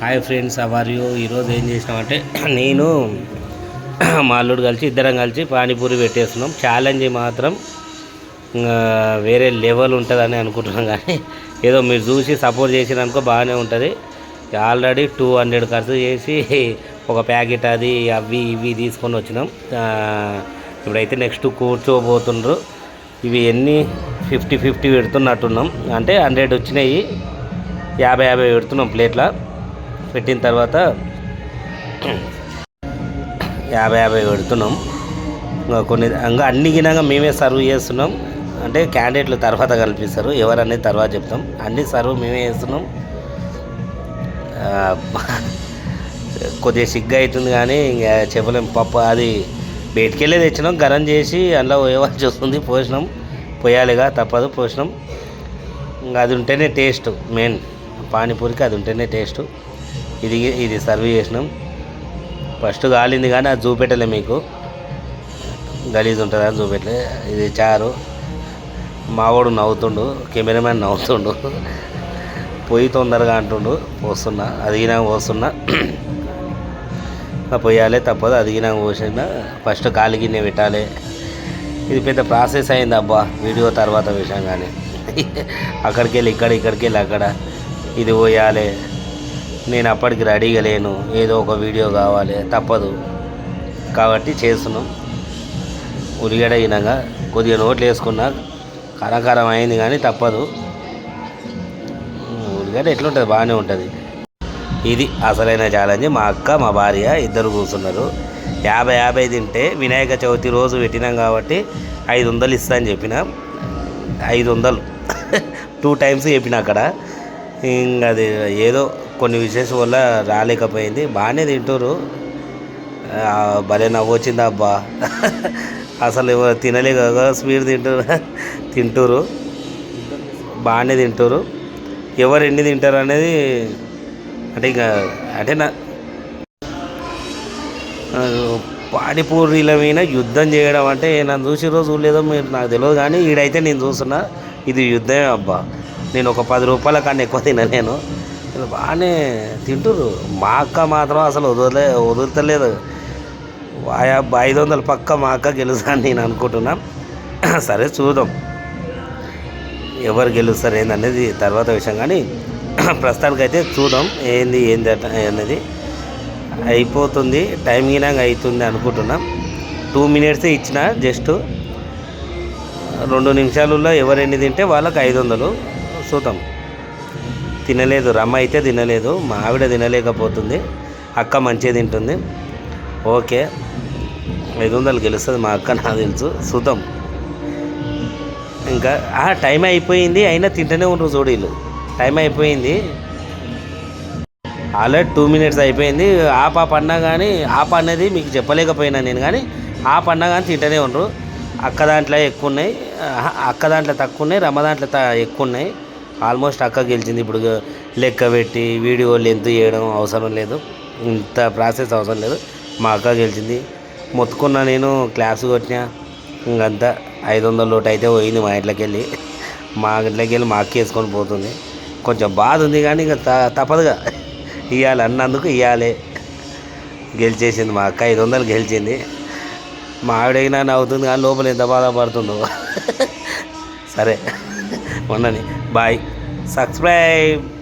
Hi friends hour you ఈరోజు ఏం చేసినామంటే నేను మా అల్లుడు కలిసి ఇద్దరం కలిసి పానీపూరి పెట్టేస్తున్నాం. ఛాలెంజ్ మాత్రం ఇంకా వేరే లెవెల్ ఉంటుందని అనుకుంటున్నాం కానీ ఏదో మీరు చూసి సపోర్ట్ చేసిరనుకో బాగానే ఉంటుంది. ఆల్రెడీ టూ హండ్రెడ్ ఖర్చు చేసి ఒక ప్యాకెట్ అది అవి ఇవి తీసుకొని వచ్చినాం. ఇప్పుడైతే నెక్స్ట్ కూర్చోబోతుండ్రు. ఇవి ఎన్ని? ఫిఫ్టీ ఫిఫ్టీ పెడుతున్నట్టున్నాం. అంటే హండ్రెడ్ వచ్చినాయి. యాభై యాభై పెడుతున్నాం ప్లేట్ల. పెట్టిన తర్వాత యాభై యాభై పెడుతున్నాం. ఇంకా కొన్ని ఇంకా అన్ని గినంగా మేమే సర్వ్ చేస్తున్నాం. అంటే క్యాండిడేట్లు తర్వాత కల్పిస్తారు. ఎవరనేది తర్వాత చెప్తాం. అన్ని సర్వ్ మేమే చేస్తున్నాం. కొద్దిగా సిగ్గు అవుతుంది కానీ ఇంకా చెప్పలేం. పప్పు అది బయటికెళ్ళే తెచ్చినాం. గరం చేసి అందులో పోయవలసి వస్తుంది. పోసినాం. పోయాలిగా తప్పదు. పోసినాం. ఇంకా అది ఉంటేనే టేస్ట్ మెయిన్. పానీపూరికి అది ఉంటేనే టేస్ట్. ఇది ఇది సర్వ్ చేసినాం. ఫస్ట్ కాలింది కానీ అది చూపెట్టలే మీకు. గలీజ్ ఉంటుంది అని చూపెట్టలే. ఇది చారు. మావాడు నవ్వుతుండు కెమెరామ్యాన్ నవ్వుతుండు. పొయ్యి తొందరగా అంటుండు పోస్తున్నా అదిగినాక పోస్తున్నా. పొయ్యాలి తప్పదు అదిగినాక పోసినా ఫస్ట్ కాలి గిన్నె పెట్టాలి. ఇది పెద్ద ప్రాసెస్ అయింది అబ్బా వీడియో తర్వాత విషయం కానీ. అక్కడికి వెళ్ళి ఇక్కడ ఇక్కడికి వెళ్ళి అక్కడ. ఇది పోయాలి. నేను అప్పటికి రెడీగా లేను. ఏదో ఒక వీడియో కావాలి. తప్పదు. కాబట్టి చేస్తున్నాం. ఉల్లిగడ్డ అయినాక కొద్దిగా నోట్లు వేసుకున్నా. కరకరం అయింది కానీ తప్పదు. ఉల్లిగడ్డ ఎట్లుంటుంది? బాగానే ఉంటుంది. ఇది అసలైన ఛాలెంజ్ మా అక్క మా భార్య ఇద్దరు కూర్చున్నారు. యాభై యాభై తింటే వినాయక చవితి రోజు పెట్టినాం కాబట్టి ఐదు వందలు ఇస్తా అని చెప్పిన. ఐదు వందలు. టూ టైమ్స్ చెప్పిన అక్కడ. ఇంకా అది ఏదో కొన్ని విశేషం వల్ల రాలేకపోయింది. బాగానే తింటారు భలే నవ్వు వచ్చింది అబ్బా. అసలు ఎవరు తినలే కదా స్వీట్ తింటారు తింటారు బాగానే తింటారు ఎవరు ఎన్ని తింటారు అనేది అంటే ఇంకా అంటే నా ఆ, పానీపూరీల మీద యుద్ధం చేయడం అంటే నన్ను చూసి రోజు లేదో మీరు నాకు తెలియదు కానీ ఈడైతే నేను చూస్తున్నా. ఇది యుద్ధమే అబ్బా. నేను ఒక పది రూపాయల కన్నా ఎక్కువ తినలేను నేను. బాగానే తింటుర్రు. మా అక్క మాత్రం అసలు వదలే వదులుతలేదు. వాయా ఐదు వందలు పక్క మా అక్క గెలుస్తాను నేను అనుకుంటున్నా. సరే చూద్దాం. ఎవరు గెలుస్తారు ఏందనేది తర్వాత విషయం. కానీ ప్రస్తుతానికైతే చూద్దాం ఏంది ఏంది అనేది అయిపోతుంది టైం గినాక అవుతుంది అనుకుంటున్నాం. టూ మినిట్స్ ఇచ్చిన జస్ట్. రెండు నిమిషాలలో ఎవరు ఎన్ని తింటే వాళ్ళకి ఐదు వందలు చూద్దాం తినలేదు రమ్మ అయితే తినలేదు మా ఆవిడ తినలేకపోతుంది అక్క మంచిగా తింటుంది. ఓకే ఐదు వందలు గెలుస్తుంది మా అక్క నాకు తెలుసు. చూద్దాం ఇంకా టైం అయిపోయింది అయినా తింటూనే ఉండరు చూడీలు టైం అయిపోయింది. ఆల్రెడీ టూ మినిట్స్ అయిపోయింది. ఆ ఆప్ అన్నా కానీ ఆప అనేది మీకు చెప్పలేకపోయినా నేను కానీ ఆప అన్నా కానీ తింటూనే ఉండరు. అక్క దాంట్లో ఎక్కువ ఉన్నాయి. అక్క దాంట్లో తక్కువ ఉన్నాయి రమ్మ దాంట్లో త- ఎక్కువ ఉన్నాయి. ఆల్మోస్ట్ అక్క గెలిచింది. ఇప్పుడు లెక్క పెట్టి వీడియో లెంత్ చేయడం అవసరం లేదు. ఇంత ప్రాసెస్ అవసరం లేదు. మా అక్క గెలిచింది. మొత్తుకున్న నేను క్లాస్ కొట్టిన. ఇంకంతా ఐదు వందల లోటు అయితే పోయింది మా ఇంట్లోకి వెళ్ళి మా ఇంట్లోకి వెళ్ళి మా అక్క వేసుకొని పోతుంది. కొంచెం బాధ ఉంది కానీ ఇంకా త- తప్పదుగా. ఇవ్వాలి అన్నందుకు ఇవ్వాలి గెలిచేసింది మా అక్క. ఐదు వందలు గెలిచింది. మా ఆవిడైనా నవ్వుతుంది కానీ లోపల ఎంత బాధపడుతుందో. సరే. ఉండని బాయ్. సబ్స్క్రైబ్.